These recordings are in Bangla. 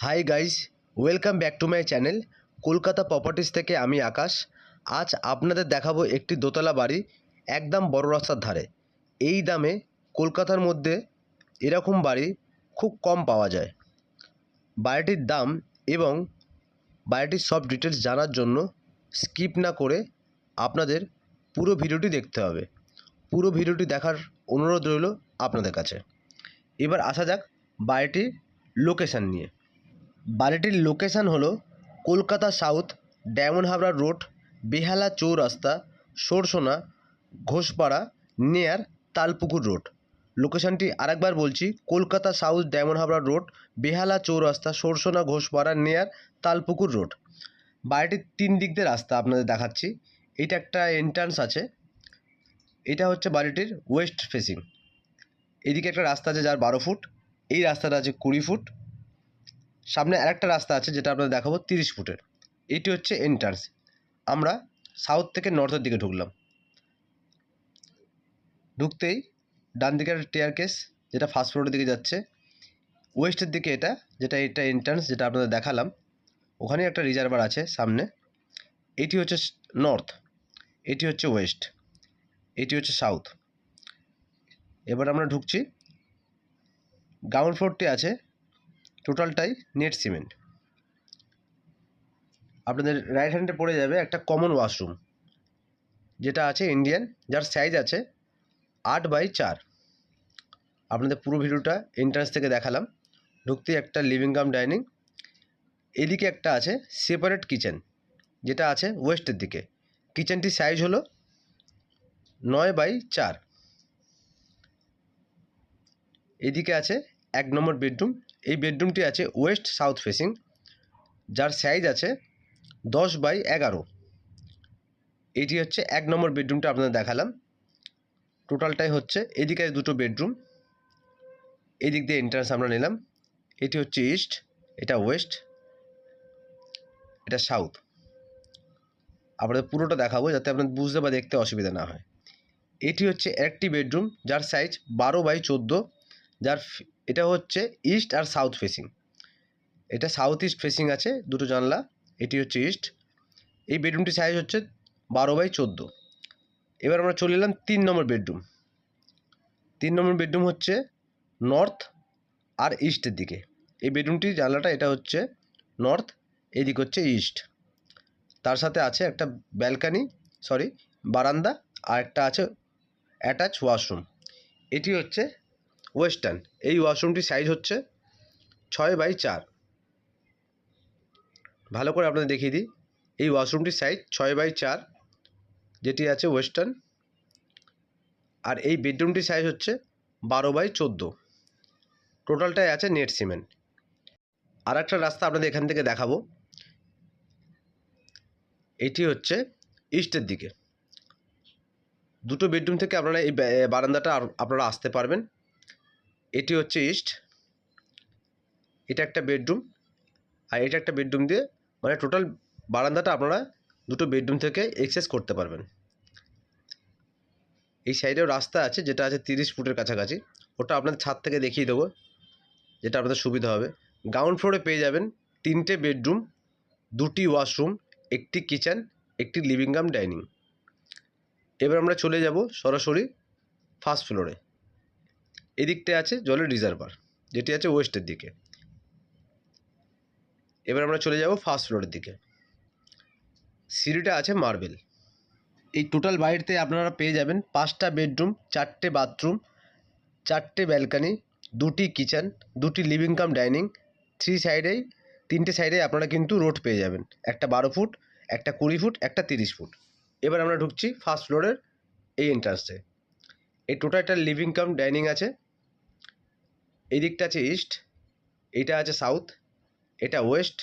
Hi guys welcome back to my channel Kolkata properties থেকে আমি আকাশ। আজ আপনাদের দেখাবো একটি দোতলা বাড়ি, একদম বড় রাস্তার ধারে। এই দামে কলকাতার মধ্যে এরকম বাড়ি খুব কম পাওয়া যায়। বাড়িটির দাম এবং বাড়িটির সব ডিটেলস জানার জন্য স্কিপ না করে আপনাদের পুরো ভিডিওটি দেখতে হবে। পুরো ভিডিওটি দেখার অনুরোধ রইল আপনাদের কাছে। এবার আসা যাক বাড়িটির লোকেশান নিয়ে। বাড়িটির লোকেশান হলো Kolkata south, diamond Habra road, Behala Chowrasta, Sarsuna, Ghoshpara, near Talpukur road. লোকেশানটি আরেকবার বলছি, Kolkata south, diamond Habra road, Behala Chowrasta, Sarsuna, Ghoshpara, near Talpukur road. বাড়িটির তিন দিক দিয়ে রাস্তা আপনাদের দেখাচ্ছি। এটা একটা এন্ট্রান্স আছে। এটা হচ্ছে বাড়িটির ওয়েস্ট ফেসিং এদিকে একটা রাস্তা আছে যার বারো ফুট। এই রাস্তাটা আছে কুড়ি ফুট। সামনে আরেকটা রাস্তা আছে যেটা আপনাদের দেখাবো তিরিশ ফুটের। এটি হচ্ছে এন্ট্রান্স আমরা সাউথ থেকে নর্থের দিকে ঢুকলাম। ঢুকতেই ডান দিকের টেয়ার কেস যেটা ফার্স্ট ফ্লোরের দিকে যাচ্ছে ওয়েস্টের দিকে এটা, যেটা এটা এন্ট্রান্স যেটা আপনাদের দেখালাম ওখানে একটা রিজার্ভার আছে সামনে। এটি হচ্ছে নর্থ এটি হচ্ছে ওয়েস্ট এটি হচ্ছে সাউথ এবার আমরা ঢুকছি। গ্রাউন্ড ফ্লোরটি আছে টোটালটাই নেট সিমেন্ট। আপনাদের রাইট হ্যান্ডে পড়ে যাবে একটা কমন ওয়াশরুম যেটা আছে ইন্ডিয়ান যার সাইজ আছে আট বাই চার। আপনাদের পুরো ভিডিওটা এন্ট্রান্স থেকে দেখালাম। ঢুকতেই একটা লিভিং কাম ডাইনিং এদিকে একটা আছে সেপারেট কিচেন যেটা আছে ওয়েস্টের দিকে। কিচেনটির সাইজ হলো নয় বাই চার। এদিকে আছে এক নম্বর বেডরুম এই বেডরুমটি আছে ওয়েস্ট সাউথ ফেসিং, যার সাইজ আছে দশ বাই এগারো। এটি হচ্ছে এক নম্বর বেডরুমটা আপনাদের দেখালাম। টোটালটাই হচ্ছে এদিকে দুটো বেডরুম, এদিক দিয়ে এন্ট্রান্স আমরা নিলাম। এটি হচ্ছে ইস্ট এটা ওয়েস্ট এটা সাউথ আপনাদের পুরোটা দেখাবো যাতে আপনাদের বুঝতে বা দেখতে অসুবিধা না হয়। এটি হচ্ছে একটি বেডরুম, যার সাইজ বারো বাই চোদ্দ, যার এটা হচ্ছে ইস্ট আর সাউথ ফেসিং। এটা সাউথ ইস্ট ফেসিং আছে, দুটো জানলা, এটি হচ্ছে ইস্ট। এই বেডরুমটি সাইজ হচ্ছে বারো বাই চোদ্দ। এবার আমরা চলে এলাম তিন নম্বর বেডরুম। তিন নম্বর বেডরুম হচ্ছে নর্থ আর ইস্টের দিকে। এই বেডরুমটির জানলাটা, এটা হচ্ছে নর্থ, এদিক হচ্ছে ইস্ট। তার সাথে আছে একটা ব্যালকানি সরি বারান্দা, আর একটা আছে অ্যাটাচ ওয়াশরুম এটি হচ্ছে ওয়েস্টার্ন। এই ওয়াশরুমটির সাইজ হচ্ছে ছয় বাই চার। ভালো করে আপনাদের দেখিয়ে দিই। এই ওয়াশরুমটির সাইজ ছয় বাই চার, যেটি আছে ওয়েস্টার্ন। আর এই বেডরুমটির সাইজ হচ্ছে বারো বাই চোদ্দ। টোটালটাই আছে নেট সিমেন্ট আর একটা রাস্তা আপনাদের এখান থেকে দেখাবো। এটি হচ্ছে ইস্টের দিকে। দুটো বেডরুম থেকে আপনারা এই বারান্দাটা আপনারা আসতে পারবেন। এটি হচ্ছে ইস্ট। এটা একটা বেডরুম। আর এটা একটা বেডরুম দিয়ে মানে টোটাল বারান্দাটা আপনারা দুটো বেডরুম থেকে এক্সেস করতে পারবেন। এই সাইডেও রাস্তা আছে যেটা আছে তিরিশ ফুটের কাছাকাছি। ওটা আপনাদের ছাদ থেকে দেখিয়ে দেবো, যেটা আপনাদের সুবিধা হবে। গ্রাউন্ড ফ্লোরে পেয়ে যাবেন তিনটে বেডরুম, দুটি ওয়াশরুম, একটি কিচেন, একটি লিভিং কাম ডাইনিং। এবার আমরা চলে যাব সরাসরি ফার্স্ট ফ্লোরে। এদিকটায় আছে জলের রিজার্ভার যেটি আছে ওয়েস্টের দিকে। এবার আমরা চলে যাব ফার্স্ট ফ্লোরের দিকে। সিঁড়িটা আছে মার্বেল এই টোটাল বাড়িতে আপনারা পেয়ে যাবেন পাঁচটা বেডরুম চারটে বাথরুম চারটে ব্যালকানি দুটি কিচেন দুটি লিভিং কাম ডাইনিং থ্রি সাইডেই তিনটে সাইডেই আপনারা কিন্তু রোড পেয়ে যাবেন। একটা বারো ফুট, একটা কুড়ি ফুট, একটা তিরিশ ফুট। এবার আমরা ঢুকছি ফার্স্ট ফ্লোরের এই এন্ট্রান্সে এই টোটাল একটা লিভিং কাম ডাইনিং আছে। এই দিকটা আছে ইস্ট এইটা আছে সাউথ এটা ওয়েস্ট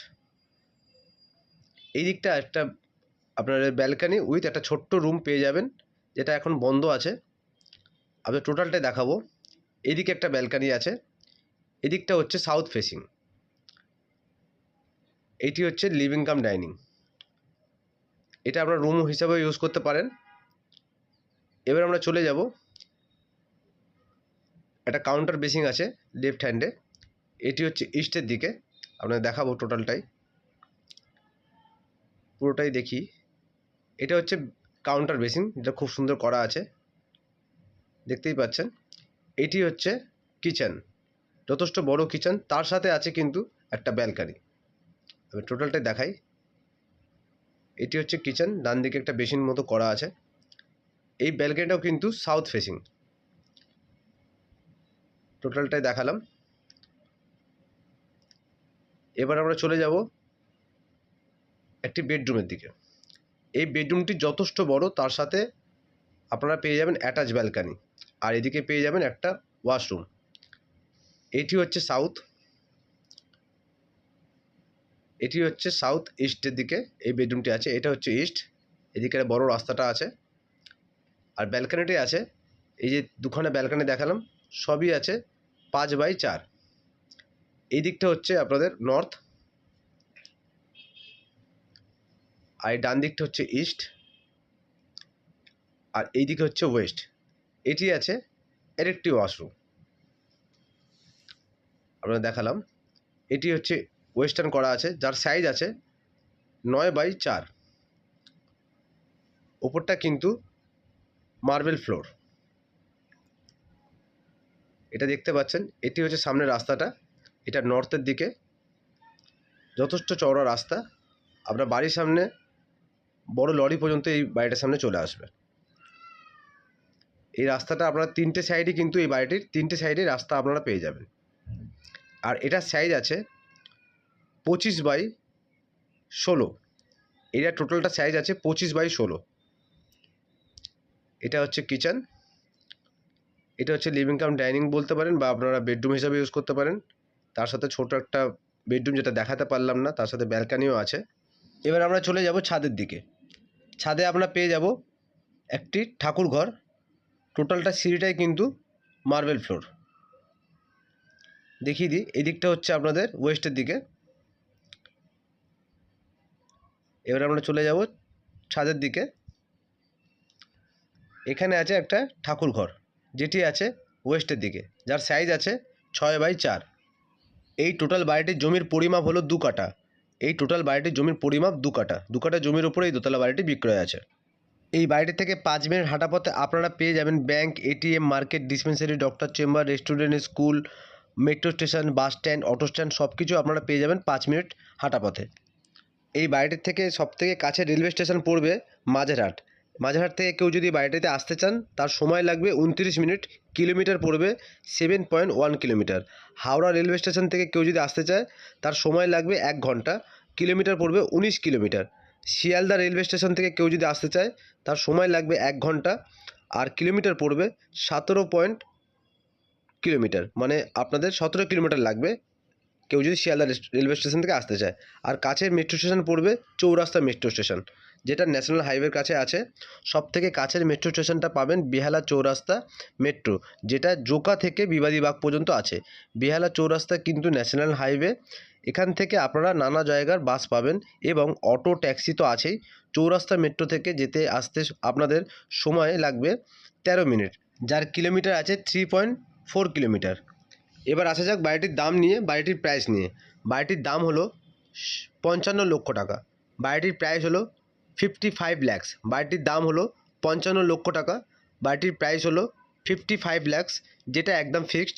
এই দিকটা একটা আপনার ব্যালকানি উইথ একটা ছোট্ট রুম পেয়ে যাবেন, যেটা এখন বন্ধ আছে। আপনার টোটালটাই দেখাবো। এদিকে একটা ব্যালকানি আছে, এদিকটা হচ্ছে সাউথ ফেসিং এইটি হচ্ছে লিভিং কাম ডাইনিং এটা আপনার রুম হিসাবে ইউজ করতে পারেন। এবার আমরা চলে যাব। একটা কাউন্টার বেসিং আছে লেফট হ্যান্ডে এটি হচ্ছে ইস্টের দিকে। আপনাদের দেখাবো টোটালটাই পুরোটাই দেখি। এটা হচ্ছে কাউন্টার বেসিন যেটা খুব সুন্দর করা আছে। দেখতেই পাচ্ছেন। এটি হচ্ছে কিচেন যথেষ্ট বড় কিচেন তার সাথে আছে কিন্তু একটা ব্যালকানি আমি টোটালটাই দেখাই। এটি হচ্ছে কিচেন ডান দিকে একটা বেসিন মতো করা আছে। এই ব্যালকানিটাও কিন্তু সাউথ ফেসিং টোটালটাই দেখালাম। এবার আমরা চলে যাব একটি বেডরুমের দিকে। এই বেডরুমটি যথেষ্ট বড়, তার সাথে আপনারা পেয়ে যাবেন অ্যাটাচ ব্যালকানি। আর এদিকে পেয়ে যাবেন একটা ওয়াশরুম। এটি হচ্ছে সাউথ, এটি হচ্ছে সাউথ ইস্টের দিকে এই বেডরুমটি আছে। এটা হচ্ছে ইস্ট এদিকে বড় রাস্তাটা আছে। আর ব্যালকানিটি আছে। এই যে দুখানে ব্যালকানি দেখালাম। সবই আছে পাঁচ বাই চার। এই দিকটা হচ্ছে আপনাদের নর্থ আর ডান দিকটা হচ্ছে ইস্ট আর এই দিকে হচ্ছে ওয়েস্ট এটি আছে এর ওয়াশরুম আপনাদের দেখালাম, এটি হচ্ছে ওয়েস্টার্ন করা আছে, যার সাইজ আছে নয় বাই চার। ওপরটা কিন্তু মার্বেল ফ্লোর এটা দেখতে পাচ্ছেন, এটি হচ্ছে সামনের রাস্তাটা, এটা নর্থের দিকে। যথেষ্ট চওড়া রাস্তা, আপনার বাড়ির সামনে বড় লরি পর্যন্ত এই বাড়িটার সামনে চলে আসবে। এই রাস্তাটা আপনারা তিনটে সাইডে কিন্তু এই বাড়িটির, তিনটে সাইডে রাস্তা আপনারা পেয়ে যাবেন। আর এটার সাইজ আছে পঁচিশ বাই ষোলো। এটা টোটালটা সাইজ আছে পঁচিশ বাই ষোলো। এটা হচ্ছে কিচেন এটা হচ্ছে লিভিং কাম ডাইনিং বলতে পারেন বা আপনারা বেডরুম হিসাবে ইউজ করতে পারেন। তার সাথে ছোট একটা বেডরুম যেটা দেখাতে পারলাম না, তার সাথে ব্যালকানিও আছে। এবার আমরা চলে যাব ছাদের দিকে। ছাদে আমরা পেয়ে যাব একটি ঠাকুর ঘর টোটালটা সিঁড়িটাই কিন্তু মার্বেল ফ্লোর দেখিয়ে দিই, এদিকটা হচ্ছে আপনাদের ওয়েস্টের দিকে। এবার আমরা চলে যাব ছাদের দিকে। এখানে আছে একটা ঠাকুর ঘর যেটি আছে ওয়েস্টের দিকে, যার সাইজ আছে ছয় বাই চার। এই টোটাল বাড়িটির জমির পরিমাপ হলো দু কাঠা। এই টোটাল বাড়িটির জমির পরিমাপ দু কাঠা। দু কাঠা জমির উপরে এই দোতলা বাড়িটি বিক্রয় আছে। এই বাড়িটি থেকে পাঁচ মিনিট হাঁটা পথে আপনারা পেয়ে যাবেন bank ATM market dispensary doctor chamber restaurant school metro station bus stand auto stand সব কিছু আপনারা পেয়ে যাবেন পাঁচ মিনিট হাঁটা পথে। এই বাড়িটির থেকে সবথেকে কাছে রেলওয়ে স্টেশন পড়বে মাঝেরহাট। মাঝেরহাট থেকে কেউ যদি বাড়িটিতে আসতে চান, তার সময় লাগবে উনত্রিশ মিনিট, কিলোমিটার পড়বে seven point one kilometre. Howrah railway station থেকে কেউ যদি আসতে চায়, তার সময় লাগবে এক ঘণ্টা, কিলোমিটার পড়বে উনিশ কিলোমিটার। শিয়ালদা রেলওয়ে স্টেশন থেকে কেউ যদি আসতে চায়, তার সময় লাগবে এক ঘণ্টা, আর কিলোমিটার পড়বে সতেরো পয়েন্ট কিলোমিটার। মানে আপনাদের সতেরো কিলোমিটার লাগবে কেউ যদি শিয়ালদা রেলওয়ে স্টেশন থেকে আসতে চায়। আর কাছের মেট্রো স্টেশন পড়বে চৌরাস্তা মেট্রো স্টেশন যেটা ন্যাশনাল হাইওয়ের কাছে আছে সব থেকে কাছের মেট্রো স্টেশনটা পাবেন বেহালা চৌরাস্তা মেট্রো যেটা জোকা থেকে বিবাদীবাগ পর্যন্ত আছে। বেহালা চৌরাস্তা কিন্তু ন্যাশনাল হাইওয়ে, এখান থেকে আপনারা নানা জায়গার বাস পাবেন এবং অটো ট্যাক্সি তো আছেই। চৌরাস্তা মেট্রো থেকে যেতে আসতে আপনাদের সময় লাগবে তেরো মিনিট, যার কিলোমিটার আছে থ্রি পয়েন্ট ফোর কিলোমিটার। এবার আসা যাক বাড়িটির দাম নিয়ে, বাড়িটির প্রাইস নিয়ে। বাড়িটির দাম হলো পঞ্চান্ন লক্ষ টাকা। বাড়িটির প্রাইস হলো ফিফটি ফাইভ ল্যাক্স বাড়িটির দাম হলো পঞ্চান্ন লক্ষ টাকা। বাড়িটির প্রাইস হলো ফিফটি ফাইভ ল্যাক্স যেটা একদম ফিক্সড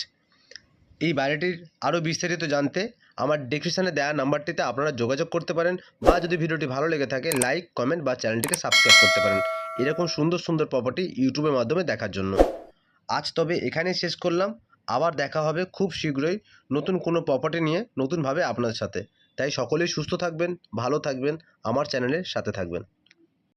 এই বাড়িটির আরও বিস্তারিত জানতে আমার ডিসক্রিপশানে দেওয়া নাম্বারটিতে আপনারা যোগাযোগ করতে পারেন বা যদি ভিডিওটি ভালো লেগে থাকে লাইক কমেন্ট বা চ্যানেলটিকে সাবস্ক্রাইব করতে পারেন। এরকম সুন্দর সুন্দর প্রপার্টি ইউটিউবের মাধ্যমে দেখার জন্য। আজ তবে এখানেই শেষ করলাম। আবার দেখা হবে খুব শীঘ্রই নতুন কোনো প্রপার্টি নিয়ে নতুনভাবে আপনাদের সাথে। তাই সকলেই সুস্থ থাকবেন ভালো থাকবেন আমার চ্যানেলের সাথে থাকবেন।